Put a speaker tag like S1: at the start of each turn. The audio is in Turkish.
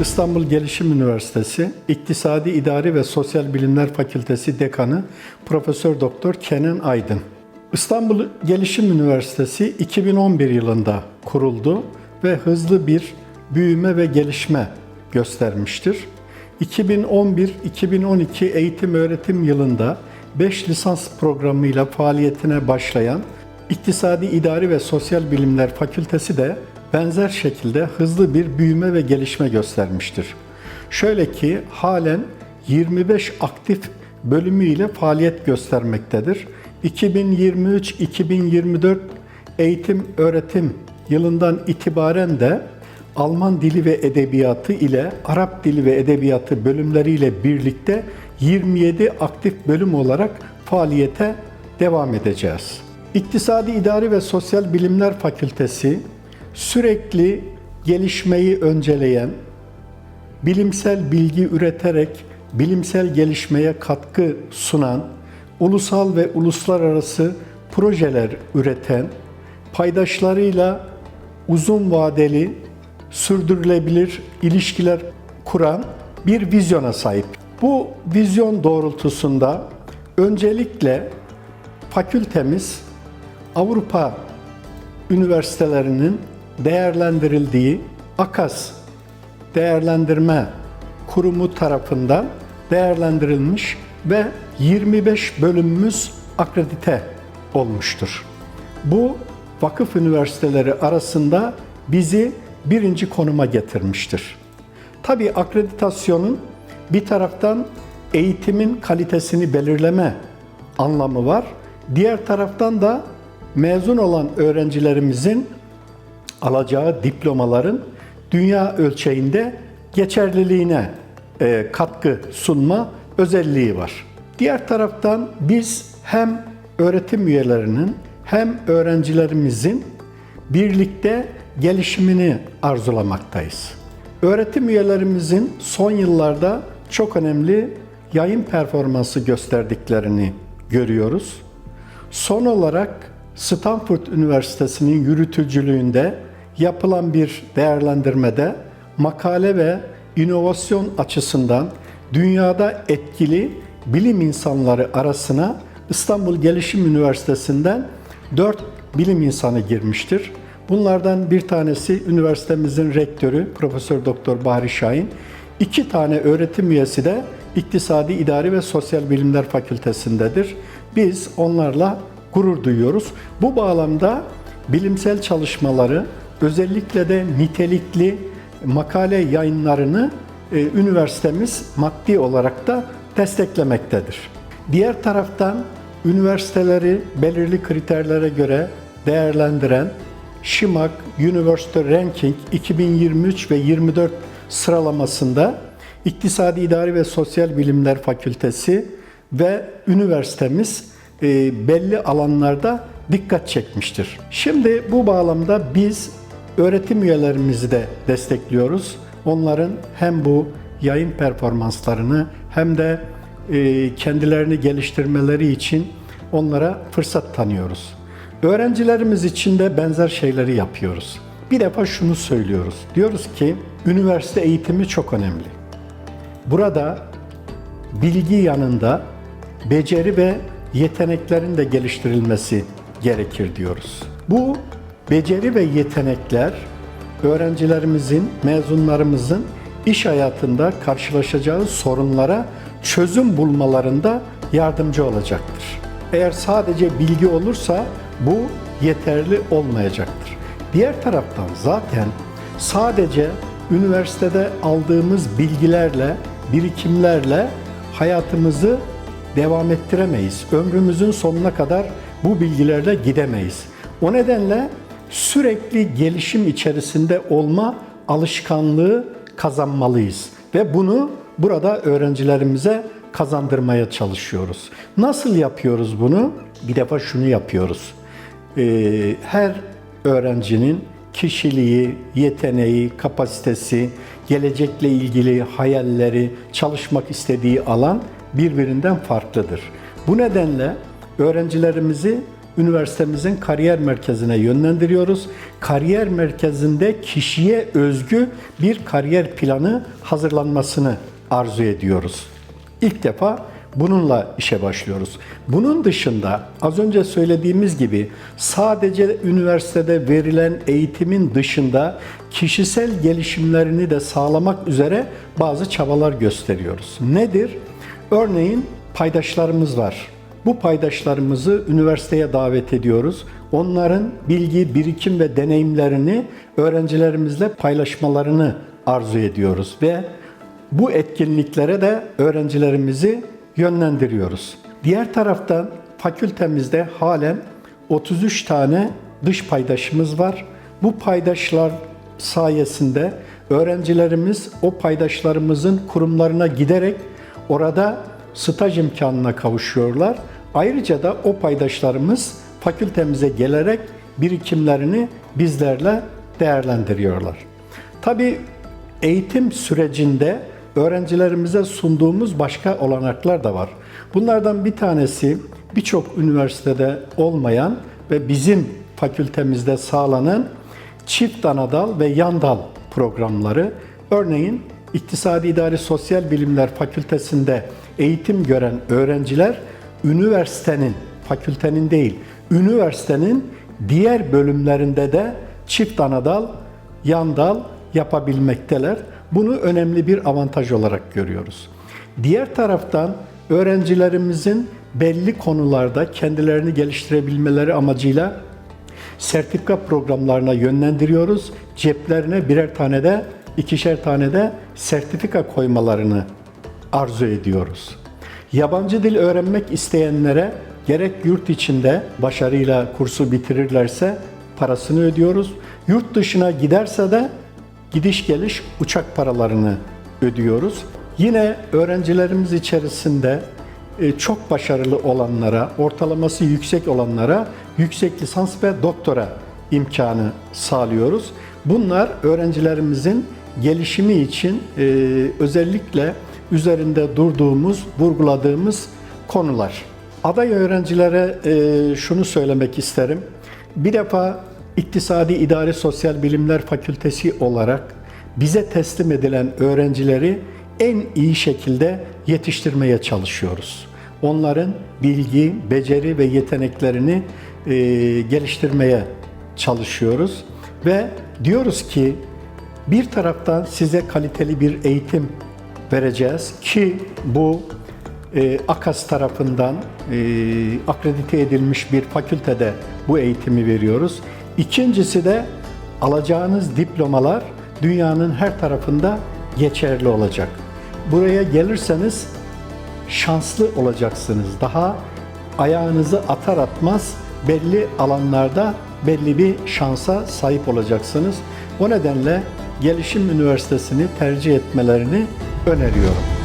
S1: İstanbul Gelişim Üniversitesi İktisadi İdari ve Sosyal Bilimler Fakültesi Dekanı Profesör Doktor Kenan Aydın. İstanbul Gelişim Üniversitesi 2011 yılında kuruldu ve hızlı bir büyüme ve gelişme göstermiştir. 2011-2012 eğitim öğretim yılında 5 lisans programıyla faaliyetine başlayan İktisadi İdari ve Sosyal Bilimler Fakültesi de benzer şekilde hızlı bir büyüme ve gelişme göstermiştir. Şöyle ki halen 25 aktif bölümüyle faaliyet göstermektedir. 2023-2024 eğitim öğretim yılından itibaren de Alman dili ve edebiyatı ile Arap dili ve edebiyatı bölümleriyle birlikte 27 aktif bölüm olarak faaliyete devam edeceğiz. İktisadi İdari ve Sosyal Bilimler Fakültesi sürekli gelişmeyi önceleyen, bilimsel bilgi üreterek bilimsel gelişmeye katkı sunan, ulusal ve uluslararası projeler üreten, paydaşlarıyla uzun vadeli, sürdürülebilir ilişkiler kuran bir vizyona sahip. Bu vizyon doğrultusunda öncelikle fakültemiz Avrupa üniversitelerinin değerlendirildiği AKAS değerlendirme kurumu tarafından değerlendirilmiş ve 25 bölümümüz akredite olmuştur. Bu vakıf üniversiteleri arasında bizi birinci konuma getirmiştir. Tabii akreditasyonun bir taraftan eğitimin kalitesini belirleme anlamı var. Diğer taraftan da mezun olan öğrencilerimizin alacağı diplomaların dünya ölçeğinde geçerliliğine e, katkı sunma özelliği var. Diğer taraftan biz hem öğretim üyelerinin hem öğrencilerimizin birlikte gelişimini arzulamaktayız. Öğretim üyelerimizin son yıllarda çok önemli yayın performansı gösterdiklerini görüyoruz. Son olarak Stanford Üniversitesi'nin yürütücülüğünde yapılan bir değerlendirmede makale ve inovasyon açısından dünyada etkili bilim insanları arasına İstanbul Gelişim Üniversitesi'nden 4 bilim insanı girmiştir. Bunlardan bir tanesi üniversitemizin rektörü Profesör Doktor Bahri Şahin. İki tane öğretim üyesi de İktisadi İdari ve Sosyal Bilimler Fakültesindedir. Biz onlarla gurur duyuyoruz. Bu bağlamda bilimsel çalışmaları özellikle de nitelikli makale yayınlarını e, üniversitemiz maddi olarak da desteklemektedir. Diğer taraftan üniversiteleri belirli kriterlere göre değerlendiren Şimak University Ranking 2023 ve 24 sıralamasında İktisadi İdari ve Sosyal Bilimler Fakültesi ve üniversitemiz e, belli alanlarda dikkat çekmiştir. Şimdi bu bağlamda biz öğretim üyelerimizi de destekliyoruz. Onların hem bu yayın performanslarını hem de e, kendilerini geliştirmeleri için onlara fırsat tanıyoruz. Öğrencilerimiz için de benzer şeyleri yapıyoruz. Bir defa şunu söylüyoruz. Diyoruz ki üniversite eğitimi çok önemli. Burada bilgi yanında beceri ve yeteneklerin de geliştirilmesi gerekir diyoruz. Bu beceri ve yetenekler öğrencilerimizin, mezunlarımızın iş hayatında karşılaşacağı sorunlara çözüm bulmalarında yardımcı olacaktır. Eğer sadece bilgi olursa bu yeterli olmayacaktır. Diğer taraftan zaten sadece üniversitede aldığımız bilgilerle, birikimlerle hayatımızı devam ettiremeyiz. Ömrümüzün sonuna kadar bu bilgilerle gidemeyiz. O nedenle sürekli gelişim içerisinde olma alışkanlığı kazanmalıyız ve bunu burada öğrencilerimize kazandırmaya çalışıyoruz. Nasıl yapıyoruz bunu? Bir defa şunu yapıyoruz. Ee, her öğrencinin kişiliği, yeteneği, kapasitesi, gelecekle ilgili hayalleri, çalışmak istediği alan birbirinden farklıdır. Bu nedenle öğrencilerimizi üniversitemizin kariyer merkezine yönlendiriyoruz. Kariyer merkezinde kişiye özgü bir kariyer planı hazırlanmasını arzu ediyoruz. İlk defa bununla işe başlıyoruz. Bunun dışında az önce söylediğimiz gibi sadece üniversitede verilen eğitimin dışında kişisel gelişimlerini de sağlamak üzere bazı çabalar gösteriyoruz. Nedir? Örneğin paydaşlarımız var. Bu paydaşlarımızı üniversiteye davet ediyoruz. Onların bilgi, birikim ve deneyimlerini öğrencilerimizle paylaşmalarını arzu ediyoruz ve bu etkinliklere de öğrencilerimizi yönlendiriyoruz. Diğer taraftan fakültemizde halen 33 tane dış paydaşımız var. Bu paydaşlar sayesinde öğrencilerimiz o paydaşlarımızın kurumlarına giderek orada staj imkanına kavuşuyorlar. Ayrıca da o paydaşlarımız fakültemize gelerek birikimlerini bizlerle değerlendiriyorlar. Tabii eğitim sürecinde öğrencilerimize sunduğumuz başka olanaklar da var. Bunlardan bir tanesi birçok üniversitede olmayan ve bizim fakültemizde sağlanan çift anadal ve yandal programları. Örneğin İktisadi İdari Sosyal Bilimler Fakültesinde eğitim gören öğrenciler üniversitenin, fakültenin değil, üniversitenin diğer bölümlerinde de çift anadal, yandal yapabilmekteler. Bunu önemli bir avantaj olarak görüyoruz. Diğer taraftan öğrencilerimizin belli konularda kendilerini geliştirebilmeleri amacıyla sertifika programlarına yönlendiriyoruz. Ceplerine birer tane de, ikişer tane de sertifika koymalarını arzu ediyoruz. Yabancı dil öğrenmek isteyenlere gerek yurt içinde başarıyla kursu bitirirlerse parasını ödüyoruz. Yurt dışına giderse de gidiş geliş uçak paralarını ödüyoruz. Yine öğrencilerimiz içerisinde e, çok başarılı olanlara, ortalaması yüksek olanlara yüksek lisans ve doktora imkanı sağlıyoruz. Bunlar öğrencilerimizin gelişimi için e, özellikle üzerinde durduğumuz, vurguladığımız konular. Aday öğrencilere e, şunu söylemek isterim. Bir defa İktisadi İdari Sosyal Bilimler Fakültesi olarak bize teslim edilen öğrencileri en iyi şekilde yetiştirmeye çalışıyoruz. Onların bilgi, beceri ve yeteneklerini e, geliştirmeye çalışıyoruz ve diyoruz ki bir taraftan size kaliteli bir eğitim vereceğiz ki bu e, AKAS tarafından e, akredite edilmiş bir fakültede bu eğitimi veriyoruz. İkincisi de alacağınız diplomalar dünyanın her tarafında geçerli olacak. Buraya gelirseniz şanslı olacaksınız. Daha ayağınızı atar atmaz belli alanlarda belli bir şansa sahip olacaksınız. O nedenle Gelişim Üniversitesi'ni tercih etmelerini öneriyorum.